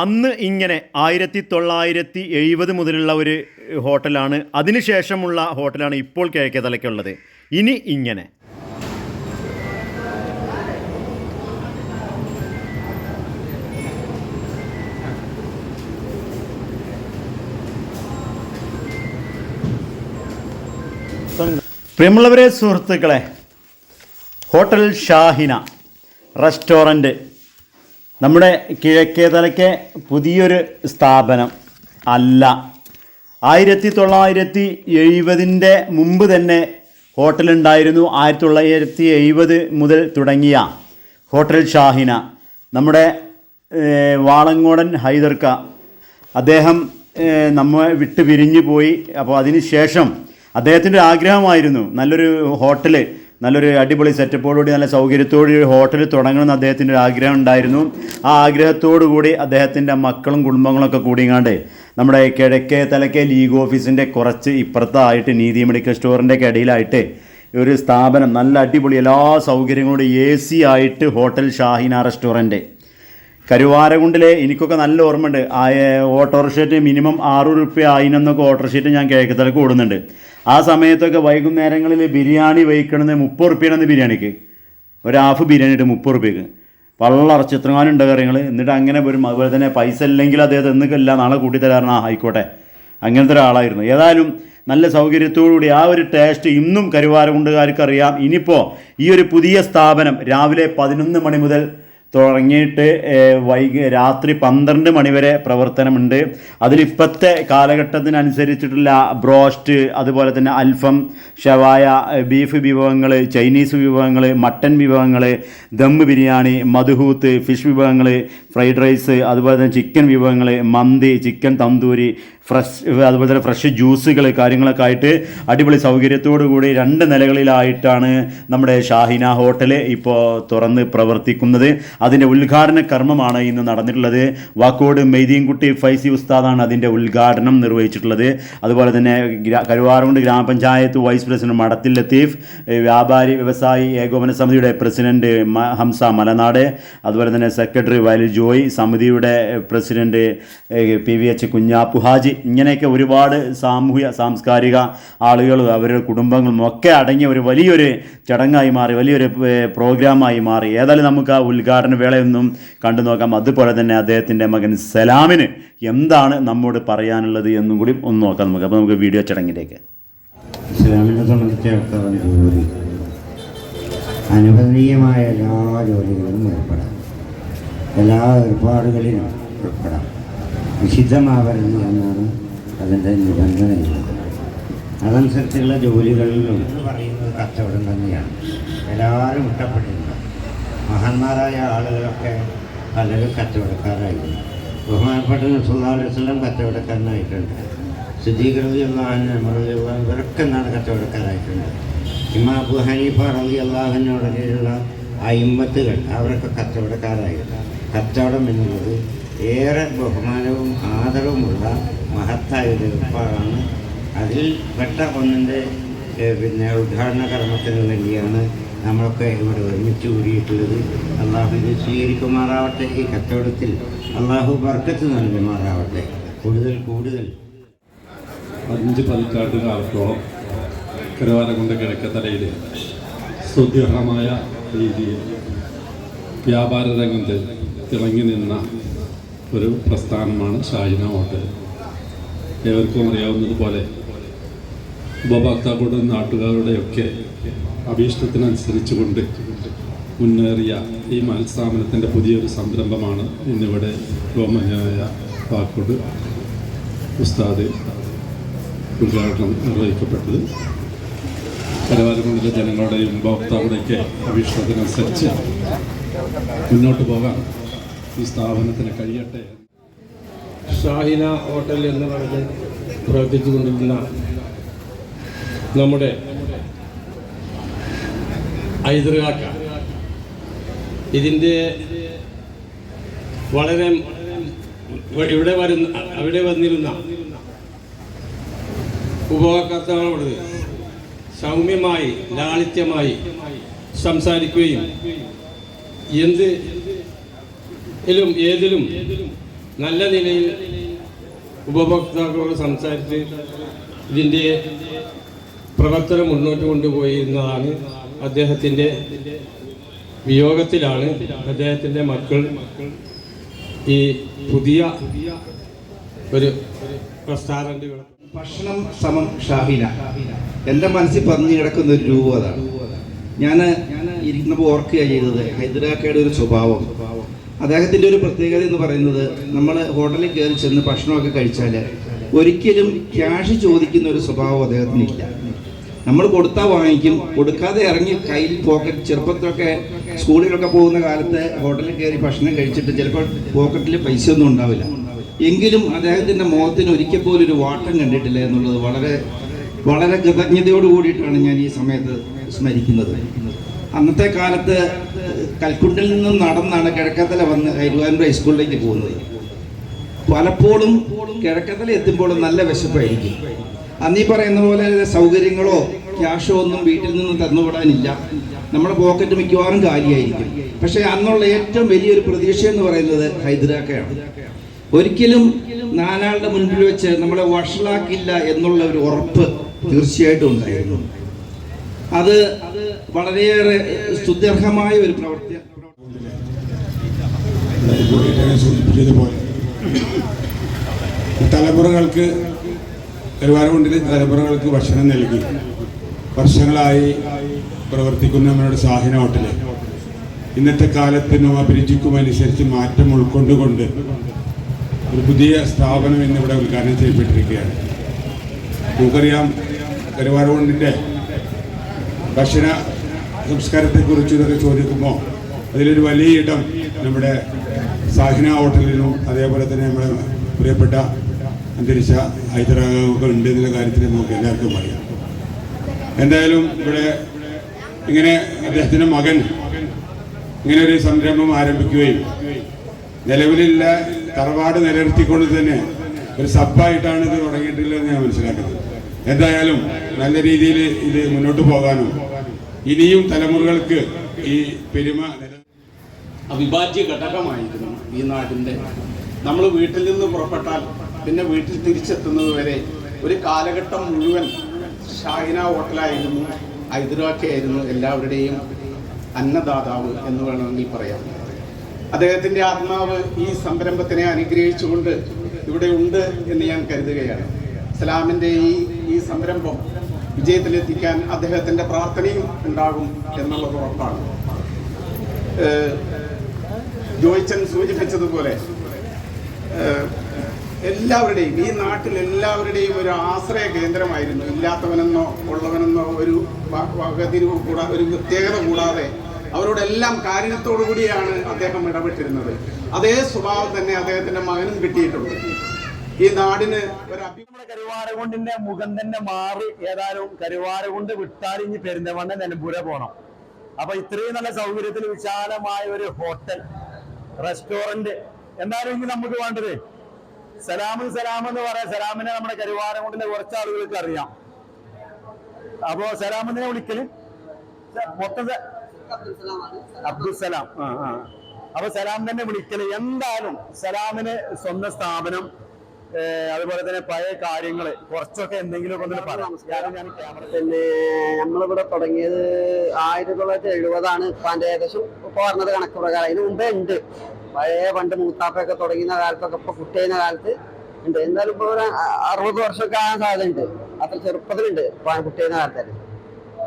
അന്ന് ഇങ്ങനെ ആയിരത്തി തൊള്ളായിരത്തി എഴുപത് മുതലുള്ള ഒരു ഹോട്ടലാണ്. അതിനുശേഷമുള്ള ഹോട്ടലാണ് ഇപ്പോൾ കിഴക്കേ തലയ്ക്കുള്ളത്. ഇനി ഇങ്ങനെ. പ്രിയമുള്ളവരെ സുഹൃത്തുക്കളെ ഹോട്ടൽ ഷാഹിന റെസ്റ്റോറന്റ് നമ്മുടെ കിഴക്കേ തലയ്ക്ക് പുതിയൊരു സ്ഥാപനം അല്ല. ആയിരത്തി തൊള്ളായിരത്തി എഴുപതിന്റെ മുമ്പ് തന്നെ ഹോട്ടലുണ്ടായിരുന്നു. ആയിരത്തി തൊള്ളായിരത്തി എഴുപത് മുതൽ തുടങ്ങിയ ഹോട്ടൽ ഷാഹിന. നമ്മുടെ വാളങ്ങോടൻ ഹൈദർക്ക. അദ്ദേഹം നമ്മെ വിട്ട് പിരിഞ്ഞു പോയി അപ്പോൾ അതിന് ശേഷം അദ്ദേഹത്തിന്റെ ആഗ്രഹമായിരുന്നു. നല്ലൊരു ഹോട്ടൽ നല്ലൊരു അടിപൊളി സെറ്റപ്പോടുകൂടി നല്ല സൗകര്യത്തോടു ഒരു ഹോട്ടൽ തുടങ്ങണമെന്ന് അദ്ദേഹത്തിന്റെ ഒരു ആഗ്രഹം ഉണ്ടായിരുന്നു. ആ ആഗ്രഹത്തോടു കൂടി അദ്ദേഹത്തിന്റെ മക്കളും കുടുംബങ്ങളൊക്കെ കൂടിങ്ങാണ്ട് നമ്മുടെ കിഴക്കേ തലക്കേ ലീഗ് ഓഫീസിന്റെ കുറച്ച് ഇപ്പുറത്തായിട്ട് നീതി മെഡിക്കൽ സ്റ്റോറിന്റെ ഇടയിലായിട്ട് ഒരു സ്ഥാപനം നല്ല അടിപൊളി എല്ലാ സൗകര്യങ്ങളോടും എ സി ആയിട്ട് ഹോട്ടൽ ഷാഹിന റെസ്റ്റോറന്റ്. കരുവാരകുണ്ടിലെ എനിക്കൊക്കെ നല്ല ഓർമ്മയുണ്ട്. ആ ഓട്ടോറിക്ഷയ്ക്ക് മിനിമം ആറ് റുപ്യ ആയിനെന്നൊക്കെ ഓട്ടോറിക്ഷയ്ക്ക് ഞാൻ കിഴക്കത്തലക്ക് ഓടുന്നുണ്ട് ആ സമയത്തൊക്കെ വൈകുന്നേരങ്ങളിൽ ബിരിയാണി വഹിക്കണമെന്ന് മുപ്പത് റുപ്യാണ് ബിരിയാണിക്ക്. ഒരു ഹാഫ് ബിരിയാണി ഇട്ട് മുപ്പത് റുപ്യക്ക്. വള്ളറച്ച് എത്രങ്ങാനും ഉണ്ട് കാര്യങ്ങൾ എന്നിട്ട് അങ്ങനെ വരും. അതുപോലെ തന്നെ പൈസ ഇല്ലെങ്കിൽ അദ്ദേഹത്തെ എന്നിക്കില്ല നാളെ കൂട്ടിത്തരാറുണ്ട് ആ ആയിക്കോട്ടെ. അങ്ങനത്തെ ഒരാളായിരുന്നു. ഏതായാലും നല്ല സൗകര്യത്തോടുകൂടി ആ ഒരു ടേസ്റ്റ് ഇന്നും കരുവാരകുണ്ടുകാർക്കറിയാം ഇനിയിപ്പോൾ ഈ ഒരു പുതിയ സ്ഥാപനം രാവിലെ പതിനൊന്ന് മണി മുതൽ തുടങ്ങിയിട്ട് വൈകി രാത്രി പന്ത്രണ്ട് മണിവരെ പ്രവർത്തനമുണ്ട്. അതിലിപ്പോഴത്തെ കാലഘട്ടത്തിനനുസരിച്ചിട്ടുള്ള ബ്രോസ്റ്റ് അതുപോലെ തന്നെ അൽഫം ഷവായ ബീഫ് വിഭവങ്ങൾ ചൈനീസ് വിഭവങ്ങൾ മട്ടൻ വിഭവങ്ങൾ ദം ബിരിയാണി മധുഹൂത്ത് ഫിഷ് വിഭവങ്ങൾ ഫ്രൈഡ് റൈസ് അതുപോലെ തന്നെ ചിക്കൻ വിഭവങ്ങൾ മന്തി ചിക്കൻ തന്തൂരി ഫ്രഷ് അതുപോലെ തന്നെ ഫ്രഷ് ജ്യൂസുകൾ കാര്യങ്ങളൊക്കെ ആയിട്ട് അടിപൊളി സൗകര്യത്തോടു കൂടി രണ്ട് നിലകളിലായിട്ടാണ് നമ്മുടെ ഷാഹിന ഹോട്ടൽ ഇപ്പോൾ തുറന്ന് പ്രവർത്തിക്കുന്നത്. അതിന്റെ ഉദ്ഘാടന കർമ്മമാണ് ഇന്ന് നടന്നിട്ടുള്ളത്. വാക്കോട് മെയ്തീൻകുട്ടി ഫൈസി ഉസ്താദാണ് അതിന്റെ ഉദ്ഘാടനം നിർവഹിച്ചിട്ടുള്ളത്. അതുപോലെ തന്നെ കരുവാറുകൊണ്ട് ഗ്രാമപഞ്ചായത്ത് വൈസ് പ്രസിഡന്റ് മടത്തിൽ ലത്തീഫ് വ്യാപാരി വ്യവസായി ഏകോപന സമിതിയുടെ പ്രസിഡന്റ് ഹംസ മലനാട് അതുപോലെ തന്നെ സെക്രട്ടറി വയലിൽ ജോയ് സമിതിയുടെ president P V H Kunhappu Haji ഇങ്ങനെയൊക്കെ ഒരുപാട് സാമൂഹ്യ സാംസ്കാരിക ആളുകൾ അവരുടെ കുടുംബങ്ങളും ഒക്കെ അടങ്ങിയ ഒരു വലിയൊരു ചടങ്ങായി മാറി വലിയൊരു പ്രോഗ്രാമായി മാറി. ഏതായാലും നമുക്ക് ആ ഉദ്ഘാടന വേളയൊന്നും കണ്ടു നോക്കാം. അതുപോലെ തന്നെ അദ്ദേഹത്തിന്റെ മകൻ സലാമിന് എന്താണ് നമ്മോട് പറയാനുള്ളത് എന്നും കൂടി ഒന്ന് നോക്കാം നമുക്ക്. അപ്പോൾ നമുക്ക് വീഡിയോ ചടങ്ങിലേക്ക്. ഇസ്ലാമിനെ അനുവദനീയമായ എല്ലാ ജോലികളിലും ഏർപ്പെടാം എല്ലാ ഏർപ്പാടുകളിലും ഏർപ്പെടാം വിശുദ്ധമാവരുത് എന്നാണ് അതിന്റെ നിബന്ധനയുള്ളത് അതനുസരിച്ചുള്ള ജോലികളിലും എന്ന് പറയുന്നത് കച്ചവടം തന്നെയാണ്. എല്ലാവരും ഇഷ്ടപ്പെട്ടിരുന്നു മഹാന്മാരായ ആളുകളൊക്കെ പലരും കച്ചവടക്കാരായിരുന്നു. ബഹുമാനപ്പെട്ട സുല്ലാസ്ലം കച്ചവടക്കാരനായിട്ടുണ്ട്. സിദ്ധീകൃതിയുള്ള ഇവരൊക്കെ എന്താണ് കച്ചവടക്കാരായിട്ടുണ്ട്. ഇമാ അബു ഹനീഫ റലി അയിമ്പത്തുകൾ അവരൊക്കെ കച്ചവടക്കാരായിരുന്നു. കച്ചവടം എന്നുള്ളത് ഏറെ ബഹുമാനവും ആദരവുമുള്ള മഹത്തായ ഒരു ഏർപ്പാടാണ് അതിൽ പെട്ട ഒന്നിന്റെ പിന്നെ ഉദ്ഘാടന കർമ്മത്തിന് വേണ്ടിയാണ് നമ്മളൊക്കെ ഇവിടെ ഒരുമിച്ച് കൂടിയിട്ടുള്ളത്. അള്ളാഹു ഇത് സ്വീകരിക്കുമാറാവട്ടെ ഈ കച്ചവടത്തിൽ അള്ളാഹു ബർക്കത്ത് നൽകുമാറാവട്ടെ. കൂടുതൽ കൂടുതൽ. അഞ്ച് പതിറ്റാണ്ട് കാലത്തോളം കരുവാരകുണ്ട് കിഴക്കത്തലയിൽ സുദൃഢമായ രീതിയിൽ വ്യാപാര രംഗത്ത് തിളങ്ങി നിന്ന ഒരു പ്രസ്ഥാനമാണ് ഷാഹിന ഹോട്ടൽ. ഏവർക്കും അറിയാവുന്നതുപോലെ ഉപഭോക്താക്കളുടെ നാട്ടുകാരുടെയൊക്കെ അഭീഷ്ടത്തിനനുസരിച്ചുകൊണ്ട് മുന്നേറിയ ഈ മത്സ്ഥാപനത്തിന്റെ പുതിയൊരു സംരംഭമാണ് ഇന്നിവിടെ ബഹുമാന്യനായ പാക്കോട് ഉസ്താദ് ഉദ്ഘാടനം നിർവഹിക്കപ്പെട്ടത്. കരവാരകുണ്ടിലെ ജനങ്ങളുടെയും ഉപഭോക്താക്കളുടെയൊക്കെ അഭീഷ്ടത്തിനനുസരിച്ച് മുന്നോട്ട് പോകാൻ ഈ സ്ഥാപനത്തിന് കഴിയട്ടെ. ഷാഹിന ഹോട്ടൽ എന്ന് പറഞ്ഞ് പ്രവർത്തിച്ചു കൊണ്ടിരുന്ന നമ്മുടെ ഐതൃകാക്ക ഇതിന്റെ വളരെ ഇവിടെ വരുന്ന അവിടെ വന്നിരുന്ന ഉപഭോക്താക്കളോട് സൗമ്യമായി ലാളിത്യമായി സംസാരിക്കുകയും എന്ത് ഇതിലും ഏതിലും നല്ല നിലയിൽ ഉപഭോക്താക്കളോട് സംസാരിച്ച് ഇതിന്റെ പ്രവർത്തനം മുന്നോട്ട് കൊണ്ടുപോയിരുന്നതാണ് അദ്ദേഹത്തിന്റെ വിയോഗത്തിലാണ് അദ്ദേഹത്തിന്റെ മക്കൾ ഈ പുതിയ ഒരു റെസ്റ്റോറന്റുകൾ. ഭക്ഷണം സമം ഷാഹിന. എന്റെ മനസ്സിൽ പറഞ്ഞു കിടക്കുന്ന ഒരു രൂപതാണ് ഞാൻ ഇരിക്കുന്നപ്പോൾ ഓർക്കുക ചെയ്തത് ഹൈദരാബാദയുടെ ഒരു സ്വഭാവം. അദ്ദേഹത്തിന്റെ ഒരു പ്രത്യേകത എന്ന് പറയുന്നത് നമ്മൾ ഹോട്ടലിൽ കയറി ചെന്ന് ഭക്ഷണമൊക്കെ കഴിച്ചാൽ ഒരിക്കലും ക്യാഷ് ചോദിക്കുന്ന ഒരു സ്വഭാവം അദ്ദേഹത്തിനില്ല. നമ്മൾ കൊടുത്താൽ വാങ്ങിക്കും കൊടുക്കാതെ ഇറങ്ങി കയ്യിൽ പോക്കറ്റ് ചെറുപ്പത്തിലൊക്കെ സ്കൂളിലൊക്കെ പോകുന്ന കാലത്ത് ഹോട്ടലിൽ കയറി ഭക്ഷണം കഴിച്ചിട്ട് ചിലപ്പോൾ പോക്കറ്റിൽ പൈസ ഒന്നും ഉണ്ടാവില്ല. എങ്കിലും അദ്ദേഹത്തിന്റെ മുഖത്തിന് ഒരിക്കൽ പോലും ഒരു വാട്ടം കണ്ടിട്ടില്ല എന്നുള്ളത് വളരെ വളരെ കൃതജ്ഞതയോട് കൂടിയിട്ടാണ് ഞാൻ ഈ സമയത്ത് സ്മരിക്കുന്നത്. അന്നത്തെ കാലത്ത് കൽക്കുണ്ടിൽ നിന്നും നടന്നാണ് കിഴക്കത്തല വന്ന് ഹൈരുവാനൂർ ഹൈസ്കൂളിലേക്ക് പോകുന്നത്. പലപ്പോഴും കിഴക്കത്തല എത്തുമ്പോഴും നല്ല വിശപ്പായിരിക്കും. അന്നീ പറയുന്ന പോലെ സൗകര്യങ്ങളോ ക്യാഷോ ഒന്നും വീട്ടിൽ നിന്ന് തന്നുവിടാനില്ല. നമ്മുടെ പോക്കറ്റ് മിക്കവാറും കാലിയായിരിക്കും. പക്ഷേ അന്നുള്ള ഏറ്റവും വലിയൊരു പ്രതീക്ഷ എന്ന് പറയുന്നത് ഹൈദരാക്കയാണ്. ഒരിക്കലും നാലാളുടെ മുൻപിൽ വെച്ച് നമ്മളെ വഷളാക്കില്ല എന്നുള്ള ഒരു ഉറപ്പ് തീർച്ചയായിട്ടും ഉണ്ടായിരുന്നു. അത് വളരെയേറെ സ്തുത്യർഹമായ ഒരു പ്രവൃത്തിയാണ്. തലമുറകൾക്ക് കരുവാരകുണ്ടിലെ തലമുറകൾക്ക് ഭക്ഷണം നൽകി. വർഷങ്ങളായി പ്രവർത്തിക്കുന്ന നമ്മുടെ സാഹിന ഹോട്ടലിൽ ഇന്നത്തെ കാലത്തിനും അഭിരുചിക്കും അനുസരിച്ച് മാറ്റം ഉൾക്കൊണ്ടുകൊണ്ട് ഒരു പുതിയ സ്ഥാപനം ഇന്നിവിടെ ഉദ്ഘാടനം ചെയ്യപ്പെട്ടിരിക്കുകയാണ്. നമുക്കറിയാം കരുവാരകുണ്ടിന്റെ ഭക്ഷണ സംസ്കാരത്തെക്കുറിച്ച് ഇതൊക്കെ ചോദിക്കുമ്പോൾ അതിലൊരു വലിയ ഇടം നമ്മുടെ സാഹിന ഹോട്ടലിനും അതേപോലെ തന്നെ നമ്മുടെ പ്രിയപ്പെട്ട അന്തരിച്ച ഹൈദരാബാദൊക്കെ ഉണ്ട് എന്നുള്ള കാര്യത്തിൽ നമുക്ക് എല്ലാവർക്കും അറിയാം. എന്തായാലും ഇവിടെ ഇങ്ങനെ അദ്ദേഹത്തിന്റെ മകൻ ഇങ്ങനെ ഒരു സംരംഭം ആരംഭിക്കുകയും നിലവിലില്ല തറവാട് നിലനിർത്തിക്കൊണ്ട് തന്നെ ഒരു സബ്ബായിട്ടാണ് ഇത് തുടങ്ങിയിട്ടുള്ളതെന്ന് ഞാൻ മനസ്സിലാക്കുന്നത് എന്തായാലും നല്ല രീതിയിൽ ഇത് മുന്നോട്ട് പോകാനും ഇനിയും തലമുറകൾക്ക് ഈ പെരുമ അവിഭാജ്യ ഘടകമായിരുന്നു ഈ നാടിന്റെ. നമ്മൾ വീട്ടിൽ നിന്ന് പുറപ്പെട്ടാൽ പിന്നെ വീട്ടിൽ തിരിച്ചെത്തുന്നത് വരെ ഒരു കാലഘട്ടം മുഴുവൻ ഷാഹിന ഹോട്ടലായിരുന്നു ഹൈദരാബാക്കിയായിരുന്നു എല്ലാവരുടെയും അന്നദാതാവ് എന്ന് വേണമെങ്കിൽ പറയാം. അദ്ദേഹത്തിന്റെ ആത്മാവ് ഈ സംരംഭത്തിനെ അനുഗ്രഹിച്ചുകൊണ്ട് ഇവിടെ ഉണ്ട് എന്ന് ഞാൻ കരുതുകയാണ്. ഇസ്ലാമിന്റെ ഈ ഈ സംരംഭം വിജയത്തിലെത്തിക്കാൻ അദ്ദേഹത്തിന്റെ പ്രാർത്ഥനയും ഉണ്ടാകും എന്നുള്ളത് ഉറപ്പാണ്. ജോയിച്ചൻ സൂചിപ്പിച്ചതുപോലെ എല്ലാവരുടെയും ഈ നാട്ടിൽ എല്ലാവരുടെയും ഒരു ആശ്രയ കേന്ദ്രമായിരുന്നു. ഇല്ലാത്തവനെന്നോ ഉള്ളവനെന്നോ ഒരു വകതിരിവ് കൂടാ ഒരു പ്രത്യേകത കൂടാതെ അവരോടെല്ലാം കാരുണ്യത്തോടു കൂടിയാണ് അദ്ദേഹം ഇടപെട്ടിരുന്നത്. അതേ സ്വഭാവം തന്നെ അദ്ദേഹത്തിന്റെ മകനും കിട്ടിയിട്ടുണ്ട്. ഈ നാടിന് നമ്മുടെ കരുവാരകുണ്ടിന്റെ മുഖം തന്നെ മാറി ഏതായാലും കരുവാരകുണ്ട് വിട്ടാലിഞ്ഞ് പെരുന്തമണ്ണ നിലമ്പൂരെ പോണം. അപ്പൊ ഇത്രയും നല്ല സൗകര്യത്തിൽ വിശാലമായ ഒരു ഹോട്ടൽ റെസ്റ്റോറന്റ് എന്തായാലും ഇനി നമുക്ക് വേണ്ടത് സലാമു സലാം എന്ന് പറയാം. സലാമിനെ നമ്മുടെ കരുവാരകുണ്ടിലെ കുറച്ച് ആളുകൾക്ക് അറിയാം. അപ്പോ സലാമിനെ വിളിക്കൽ? മൊത്തം അബ്ദുസലാം ആ ആ. അപ്പൊ സലാം തന്നെ വിളിക്കൽ. എന്തായാലും സലാമിന് സ്വന്തം സ്ഥാപനം അതുപോലെ തന്നെ പഴയ കാര്യങ്ങൾ കുറച്ചൊക്കെ എന്തെങ്കിലും ഒന്ന് പറയാം ഞാൻ ക്യാമറ പിന്നെ നമ്മളിവിടെ തുടങ്ങിയത് ആയിരത്തി തൊള്ളായിരത്തി എഴുപതാണ് ഇപ്പാന്റെ ഏകദേശം ഇപ്പൊ പറഞ്ഞത് കണക്ക് പ്രകാരം. അതിന് മുമ്പേ ഉണ്ട്. പഴയ പണ്ട് മൂത്താപ്പൊക്കെ തുടങ്ങിയ കാലത്തൊക്കെ ഇപ്പൊ കുട്ടിയുന്ന കാലത്ത് ഉണ്ട്. എന്നാലും ഇപ്പൊ ഒരു അറുപത് വർഷമൊക്കെ ആകാൻ സാധ്യതയുണ്ട്. അത്ര ചെറുപ്പത്തിലുണ്ട് കുട്ടിയുന്ന കാലത്ത്.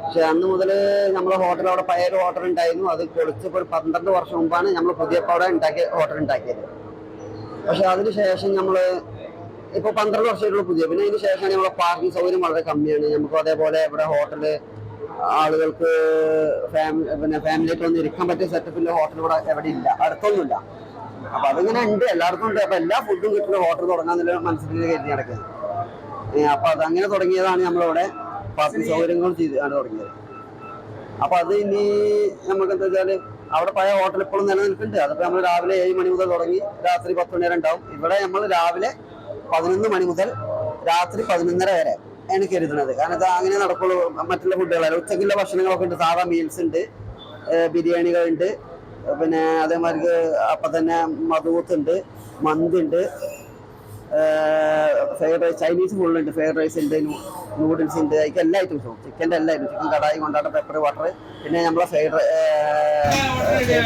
പക്ഷെ അന്ന് മുതൽ നമ്മളെ ഹോട്ടൽ അവിടെ പഴയ ഒരു ഹോട്ടൽ ഉണ്ടായിരുന്നു. അത് പൊളിച്ച് ഇപ്പൊ ഒരു പന്ത്രണ്ട് വർഷം മുമ്പാണ് നമ്മൾ പുതിയ ഉണ്ടാക്കിയ ഹോട്ടൽ ഉണ്ടാക്കിയത്. പക്ഷെ അതിന് ശേഷം ഇപ്പൊ പന്ത്രണ്ട് വർഷമായിട്ടുള്ള പുതിയ. പിന്നെ അതിന് ശേഷം നമ്മളെ പാർക്കിംഗ് സൗകര്യം വളരെ കമ്മിയാണ്. നമുക്ക് അതേപോലെ ഇവിടെ ഹോട്ടൽ ആളുകൾക്ക് ഫാമിലി പിന്നെ ഫാമിലിയൊക്കെ ഒന്ന് ഇരിക്കാൻ പറ്റിയ സെറ്റപ്പിന്റെ ഹോട്ടൽ ഇവിടെ എവിടെ ഇല്ല. അടുത്തൊന്നുമില്ല. അപ്പൊ അതിങ്ങനെ ഉണ്ട്. എല്ലാവർക്കും ഉണ്ട്. അപ്പൊ എല്ലാ ഫുഡും കിട്ടുന്ന ഹോട്ടൽ തുടങ്ങാന്നുള്ള മനസ്സിൽ കയറ്റി നടക്കുന്നത്. അപ്പൊ അതങ്ങനെ തുടങ്ങിയതാണ് നമ്മളിവിടെ പാർക്കിംഗ് സൗകര്യങ്ങൾ ചെയ്ത് ആണ് തുടങ്ങിയത്. അപ്പൊ അത് ഇനി നമുക്ക് എന്താ വെച്ചാൽ അവിടെ പഴയ ഹോട്ടൽ ഇപ്പോഴും നിലനിൽക്കുന്നുണ്ട്. അതിപ്പോ നമ്മൾ രാവിലെ ഏഴ് മണി മുതൽ തുടങ്ങി രാത്രി പത്ത് മണി വരെ ഉണ്ടാവും. ഇവിടെ നമ്മൾ രാവിലെ പതിനൊന്ന് മണി മുതൽ രാത്രി പതിനൊന്നര വരെ ആണ് കരുതുന്നത്. കാരണം ഇത് അങ്ങനെ നടക്കുള്ളൂ. മറ്റുള്ള ഫുഡുകളല്ല ഉച്ചക്കുള്ള ഭക്ഷണങ്ങളൊക്കെ ഉണ്ട്. സാധാ മീൽസ് ഉണ്ട്. ബിരിയാണികളുണ്ട് പിന്നെ അതേമാതിരി അപ്പം തന്നെ മധൂത്ത് ഉണ്ട് മന്തി ഉണ്ട്. ഫ്രൈഡ് റൈസ് ചൈനീസ് ഫുള്ളുണ്ട് ഫ്രൈഡ് റൈസ് ഉണ്ട് നൂഡിൽസ് ഉണ്ട്. അതിക്ക് എല്ലാ ഐറ്റംസും ചിക്കന്റെ എല്ലാ ഐറ്റം ചിക്കൻ കടായി കൊണ്ടാട്ട പെപ്പർ വാട്ടർ പിന്നെ നമ്മളെ ഫ്രൈഡ്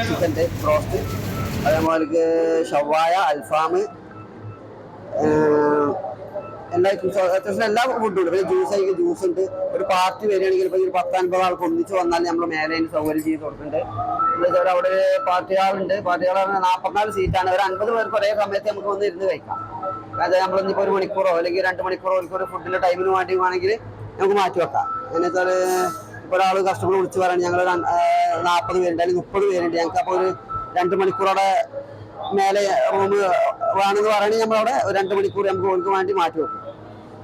ചിക്കന്റെ റോസ്റ്റ് അതേമാതിരി ഷവായ അൽഫാം എല്ലാ അത്യാവശ്യം എല്ലാ ഫുഡും ഉണ്ട്. പിന്നെ ജ്യൂസ് ആയിരിക്കും ജ്യൂസ് ഉണ്ട്. ഒരു പാർട്ടി വരികയാണെങ്കിൽ ഇപ്പോൾ ഒരു പത്തൻപത് ആൾക്ക് ഒന്നിച്ച് വന്നാൽ നമ്മൾ മേലെ സൗകര്യം ചെയ്ത് കൊടുക്കുന്നുണ്ട്. അവിടെ ഒരു പാർട്ടി ആളുണ്ട് പാർട്ടി ആൾ നാൽപ്പത്തിനാല് സീറ്റാണ് ഒരു അൻപത് പേർക്ക് ഒരേ സമയത്ത് നമുക്ക് വന്ന് ഇരുന്ന് കഴിക്കാം. അതായത് നമ്മൾ ഇപ്പോൾ ഒരു മണിക്കൂറോ അല്ലെങ്കിൽ രണ്ട് മണിക്കൂറോ ഒരു ഫുഡിന്റെ ടൈമിന് വേണ്ടി വേണമെങ്കിൽ നമുക്ക് മാറ്റി വെക്കാം. എന്നു വെച്ചാൽ ഇപ്പോൾ ഒരാൾ കസ്റ്റമർ വിളിച്ച് പറയുകയാണെങ്കിൽ ഞങ്ങൾ നാൽപ്പത് പേരുണ്ട് അല്ലെങ്കിൽ മുപ്പത് പേരുണ്ട്. ഞങ്ങൾക്ക് അപ്പോൾ ഒരു രണ്ട് മണിക്കൂറോടെ മേലെ റൂം വേണമെന്ന് പറയുകയാണെങ്കിൽ നമ്മളവിടെ രണ്ട് മണിക്കൂർ നമുക്ക് ഓർക്ക് വേണ്ടി മാറ്റി വെക്കും.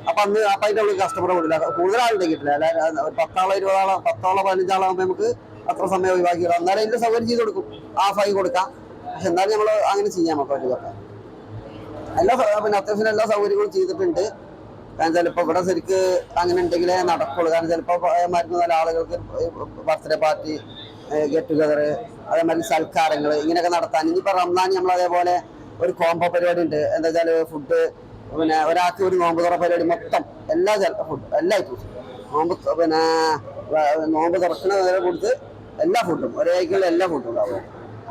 അപ്പൊ അന്ന് അപ്പൊ അതിന്റെ ഉള്ളിൽ കസ്റ്റമർ കൂടില്ല. കൂടുതൽ ആളുടെ കിട്ടില്ല അല്ലാതെ ഒരു പത്താളോ ഇരുപതാളോ പത്താളോ പതിനഞ്ചാളാകുമ്പോൾ നമുക്ക് അത്ര സമയം ഒഴിവാക്കി വിടാം. എന്നാലും അതിന്റെ സൗകര്യം ചെയ്ത് കൊടുക്കും. ഹാഫായി കൊടുക്കാം. പക്ഷെ എന്നാലും നമ്മൾ അങ്ങനെ ചെയ്യാൻ നമുക്ക് പറ്റുക എല്ലാ പിന്നെ അത്യാവശ്യം എല്ലാ സൗകര്യങ്ങളും ചെയ്തിട്ടുണ്ട്. കാരണം ചിലപ്പോൾ ഇവിടെ ശരിക്ക് അങ്ങനെ ഉണ്ടെങ്കിലേ നടക്കുള്ളൂ. കാരണം ചിലപ്പോൾ മരുന്ന് നല്ല ആളുകൾക്ക് ബർത്ത്ഡേ പാർട്ടി ഗെറ്റ് ടുഗദർ അതേമാതിരി സൽക്കാരങ്ങൾ ഇങ്ങനെയൊക്കെ നടത്താൻ. ഇനിയിപ്പോൾ റംസാൻ നമ്മൾ അതേപോലെ ഒരു കോംബോ പരിപാടി ഉണ്ട് എന്താ വെച്ചാൽ ഫുഡ് പിന്നെ ഒരാൾക്ക് ഒരു നോമ്പ് തുറ പരിപാടി മൊത്തം എല്ലാ ഫുഡ് എല്ലാ ഐറ്റംസും നോമ്പ് പിന്നെ നോമ്പ് തുറക്കുന്ന നേരെ കൊടുത്ത് എല്ലാ ഫുഡും ഒരേക്കുള്ള എല്ലാ ഫുഡും ഉണ്ടാവും.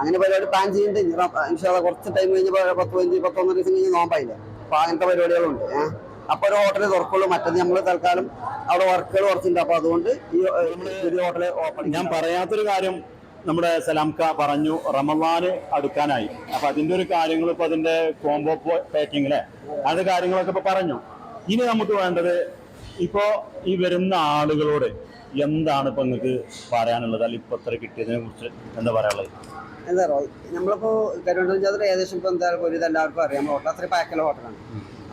അങ്ങനെ പരിപാടി പ്ലാൻ ചെയ്യുന്നുണ്ട് കുറച്ച് ടൈം കഴിഞ്ഞ് പത്ത് പതിനഞ്ച് പത്തൊന്നര ദിവസം കഴിഞ്ഞ് നോമ്പായില്ലേ? അപ്പൊ അങ്ങനത്തെ പരിപാടികളുണ്ട്. ഏഹ് അപ്പൊ ഒരു ഹോട്ടൽ തുറക്കുള്ളൂ. മറ്റത് നമ്മൾ തൽക്കാലം അവിടെ വർക്കുകൾ കുറച്ചുണ്ട്. അപ്പൊ അതുകൊണ്ട് ഈ പുതിയ ഹോട്ടൽ ഓപ്പൺ ഞാൻ പറയാത്തൊരു കാര്യം നമ്മുടെ സലാംക്ക പറഞ്ഞു റമദാന് അടുക്കാനായി. അപ്പൊ അതിന്റെ ഒരു കാര്യങ്ങൾ ഇപ്പൊ അതിന്റെ കോംബോ പാക്കിംഗ് അല്ലെ അത് കാര്യങ്ങളൊക്കെ ഇപ്പൊ പറഞ്ഞു. ഇനി നമുക്ക് വേണ്ടത് ഇപ്പോ ഈ വരുന്ന ആളുകളോട് എന്താണ് ഇപ്പൊ നിങ്ങൾക്ക് പറയാനുള്ളത്? അല്ലെങ്കിൽ ഇപ്പൊ ഇത്ര കിട്ടിയതിനെ കുറിച്ച് എന്താ പറയാനുള്ളത്? എന്താ പറയുക നമ്മളിപ്പോ കരുവണ്ടൂർ ചാത്ര ഏകദേശം ഇപ്പൊ എന്താ ഒരു ഇതെല്ലാവർക്കും അറിയാം. ഹോട്ടൽ അത്ര പാക്കൽ ഹോട്ടലാണ്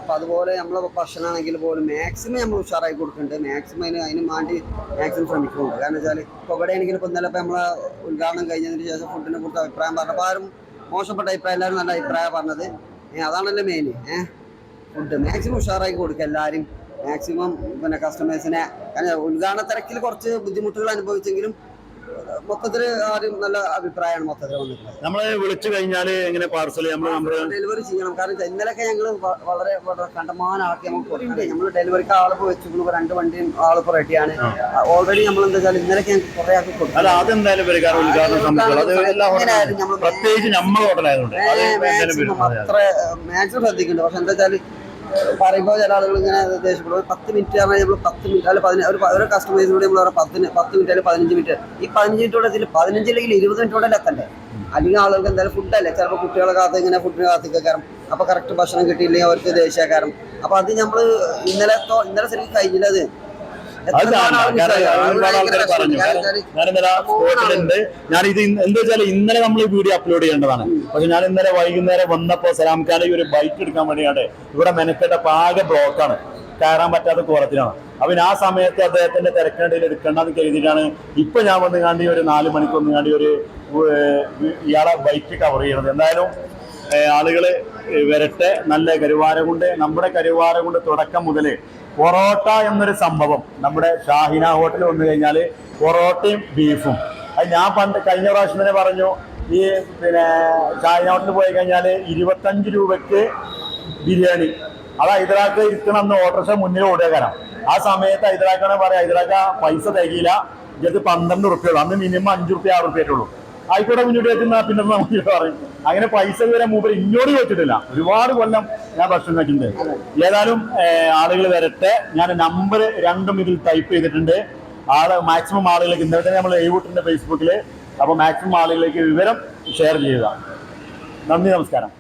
അപ്പൊ അതുപോലെ നമ്മളെ ഭക്ഷണമാണെങ്കിൽ പോലും മാക്സിമം നമ്മൾ ഉഷാറായി കൊടുക്കുന്നുണ്ട്. മാക്സിമം അതിന് അതിന് വേണ്ടി മാക്സിമം ശ്രമിക്കുന്നുണ്ട്. കാരണം വെച്ചാൽ ഇപ്പോൾ ഇവിടെ ആണെങ്കിൽ ഇപ്പോൾ ഇന്നലെ ഇപ്പോൾ നമ്മളെ ഉദ്ഘാടനം കഴിഞ്ഞതിന് ശേഷം ഫുഡിനെ കുറിച്ച് അഭിപ്രായം പറഞ്ഞപ്പോൾ ആരും മോശപ്പെട്ട അഭിപ്രായം എല്ലാവരും നല്ല അഭിപ്രായം പറഞ്ഞത്. അതാണല്ലോ മെയിൻ ഫുഡ് മാക്സിമം ഉഷാറായി കൊടുക്കുക എല്ലാവരും. മാക്സിമം പിന്നെ കസ്റ്റമേഴ്സിനെ ഉദ്ഘാടന തിരക്കിൽ കുറച്ച് ബുദ്ധിമുട്ടുകൾ അനുഭവിച്ചെങ്കിലും മൊത്തത്തിൽ ആദ്യം നല്ല അഭിപ്രായമാണ് മൊത്തത്തിൽ വന്നിട്ടുള്ളത് നമ്മൾ വിളിച്ചു കഴിഞ്ഞാൽ എങ്ങനെ പാർസൽ നമ്മൾ ഡെലിവറി ചെയ്യണം. കാരണം ഇന്നലെയൊക്കെ ഞങ്ങൾ വളരെ വളരെ കണ്ടമാനം ആക്കി നമുക്ക് കൊടുക്കണ്ടേ നമ്മൾ ഡെലിവറിക്ക് ആളിപ്പോ വെച്ചിട്ടുള്ള രണ്ട് വണ്ടിയും ആളിപ്പോ റെഡിയാണ് ഓൾറെഡി നമ്മൾ എന്താ വെച്ചാൽ ഇന്നലെയൊക്കെ ഞങ്ങൾക്ക് കുറെ ആക്കി കൊടുക്കും അല്ല അതെന്തായാലും കാരണം ഉദ്ഘാടന പ്രത്യേകിച്ച് നമ്മൾ ഹോട്ടലായതുകൊണ്ട്. അത്ര മാക്സിമം ശ്രദ്ധിക്കുന്നുണ്ട് പക്ഷെ എന്താ വെച്ചാൽ പറയുമ്പോൾ ചില ആളുകൾ ഇങ്ങനെ ദേഷ്യപ്പെടും. ഒരു പത്ത് മിനിറ്റ് പറഞ്ഞാൽ നമ്മൾ പത്ത് മിനിറ്റ് അല്ല പതിന ഒരു ഓരോ കസ്റ്റമേഴ്സിനോട് നമ്മൾ പറയാം പത്തിന് പത്ത് മിനിറ്റ് അല്ലെങ്കിൽ പതിനഞ്ച് മിനിറ്റ് ഈ പതിനഞ്ച് മിനിറ്റോടെ ഇതിൽ പതിനഞ്ച് അല്ലെങ്കിൽ ഇരുപത് മിനിറ്റോടെ എത്തണ്ടേ? അല്ലെങ്കിൽ ആളുകൾക്ക് എന്തായാലും ഫുഡല്ലേ ചിലപ്പോൾ കുട്ടികളെ കാത്ത് ഇങ്ങനെ ഫുഡിന് കയറും അപ്പോൾ കറക്റ്റ് ഭക്ഷണം കിട്ടിയില്ലെങ്കിൽ അവർക്ക് ദേഷ്യക്കാരം അപ്പോൾ അത് നമ്മൾ ഇന്നലെ ഇന്നലെ ശരിക്കും കഴിഞ്ഞില്ല അത്. എത്ര അത് പറഞ്ഞു. ഞാൻ ഇന്നലെ സ്പോട്ടിലുണ്ട്. ഞാൻ ഇത് എന്താ വെച്ചാൽ ഇന്നലെ നമ്മൾ ഈ വീഡിയോ അപ്ലോഡ് ചെയ്യേണ്ടതാണ്. പക്ഷെ ഞാൻ ഇന്നലെ വൈകുന്നേരം വന്നപ്പോ സലാം ഖാനെ ഒരു ബൈക്ക് എടുക്കാൻ വേണ്ടിയാണ് ഇവിടെ മെനക്കെട്ട പാകെ ബ്ലോക്കാണ് കയറാൻ പറ്റാത്ത കോലത്തിലാണ് അപ്പൊ ആ സമയത്ത് അദ്ദേഹത്തിന്റെ തിരക്കേണ്ടതിൽ എടുക്കണ്ടെന്ന് കരുതിയിട്ടാണ് ഇപ്പൊ ഞാൻ വന്ന് കാണ്ടി ഒരു നാല് മണിക്ക് വന്ന് കാണ്ടി ഒരു ഇയാളെ ബൈക്ക് കവർ ചെയ്യണത് എന്തായാലും ആളുകൾ ആളുകൾ വരട്ടെ. നല്ല കരുവാരകുണ്ട്. നമ്മുടെ കരുവാരകുണ്ട് തുടക്കം മുതൽ പൊറോട്ട എന്നൊരു സംഭവം നമ്മുടെ ഷാഹിന ഹോട്ടൽ വന്നു കഴിഞ്ഞാൽ പൊറോട്ടയും ബീഫും. അത് ഞാൻ പണ്ട് കഴിഞ്ഞ പ്രാവശ്യം തന്നെ പറഞ്ഞു ഈ പിന്നെ ഷാഹിന ഹോട്ടലിൽ പോയി കഴിഞ്ഞാൽ ഇരുപത്തഞ്ച് രൂപയ്ക്ക് ബിരിയാണി. അത് ഹൈദരാക്ക് ഇരിക്കണമെന്ന് ഓട്ടോറിക്ഷ മുന്നിൽ ഓടുക കാരണം ആ സമയത്ത് ഹൈദരാക്കാണ് പറയാം ഹൈദരാക്ക പൈസ തികയില്ല ഇത് പന്ത്രണ്ട് റുപ്യുള്ളൂ അന്ന് മിനിമം അഞ്ച് റുപ്യ ആറ് റുപ്യ ആയിട്ടുള്ളൂ. ആയിക്കോട്ടെ മുന്നോട്ട് വെക്കുന്ന പിന്നെ നമുക്ക് പറയും. അങ്ങനെ പൈസ വരെ മൂപ്പർ ഇങ്ങോട്ട് ചോദിച്ചിട്ടില്ല. ഒരുപാട് കൊല്ലം ഞാൻ ഭക്ഷണം കഴിച്ചിട്ടുണ്ട്. ഏതായാലും ആളുകൾ വരട്ടെ. ഞാൻ നമ്പർ രണ്ടും ഇതിൽ ടൈപ്പ് ചെയ്തിട്ടുണ്ട്. ആൾ മാക്സിമം ആളുകളിലേക്ക് ഇന്നലെ തന്നെ നമ്മൾ എഴുപൂട്ടിന്റെ ഫേസ്ബുക്കിൽ അപ്പോൾ മാക്സിമം ആളുകളിലേക്ക് വിവരം ഷെയർ ചെയ്യുക. നന്ദി നമസ്കാരം.